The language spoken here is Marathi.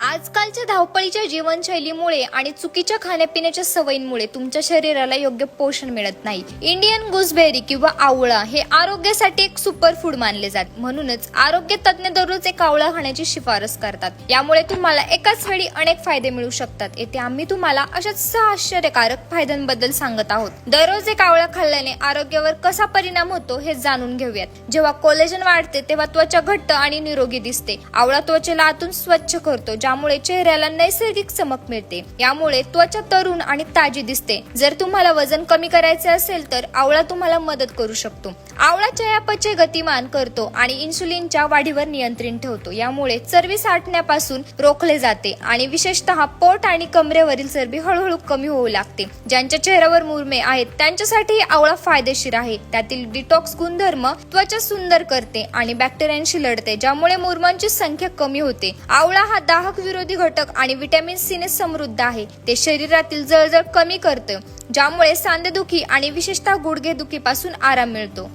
आजकालच्या धावपळीच्या जीवनशैलीमुळे आणि चुकीच्या खाण्यापिण्याच्या सवयींमुळे तुमच्या शरीराला योग्य पोषण मिळत नाही. इंडियन गुसबेरी किंवा आवळा हे आरोग्यासाठी एक सुपर फूड मानले जात. म्हणूनच आरोग्य तज्ज्ञ दररोज एक आवळा खाण्याची शिफारस करतात. यामुळे तुम्हाला एकाच वेळी अनेक फायदे मिळू शकतात. येथे आम्ही तुम्हाला अशाच सहा आश्चर्यकारक फायद्यांबद्दल सांगत आहोत. दररोज एक आवळा खाल्ल्याने आरोग्यावर कसा परिणाम होतो हे जाणून घेऊयात. जेव्हा कोलेजन वाढते तेव्हा त्वचा घट्ट आणि निरोगी दिसते. आवळा त्वचेला आतून स्वच्छ करतो ज्यामुळे चेहऱ्याला नैसर्गिक चमक मिळते. यामुळे त्वचा तरुण आणि ताजी दिसते. जर तुम्हाला वजन कमी करायचे असेल तर आवळा तुम्हाला मदत करू शकतो. आवळा चयापचय गतिमान करतो आणि इन्सुलिनच्या वाढीवर नियंत्रण ठेवतो. यामुळे चरबी साठण्यापासून रोखले जाते आणि विशेषतः पोट आणि कमरेवरील चरबी हळूहळू कमी होऊ लागते. ज्यांच्या चेहऱ्यावर मुरमे आहेत त्यांच्यासाठी आवळा फायदेशीर आहे. त्यातील डिटॉक्स गुणधर्म त्वचा सुंदर करते आणि बॅक्टेरियांशी लढते ज्यामुळे मुरमांची संख्या कमी होते. आवळा हा दाहक विरोधी घटक आणि व्हिटॅमिन सीने समृद्ध आहे. ते शरीरातील जळजळ कमी करतं ज्यामुळे सांधेदुखी आणि विशेषतः गुडघेदुखीपासून आराम मिळतो.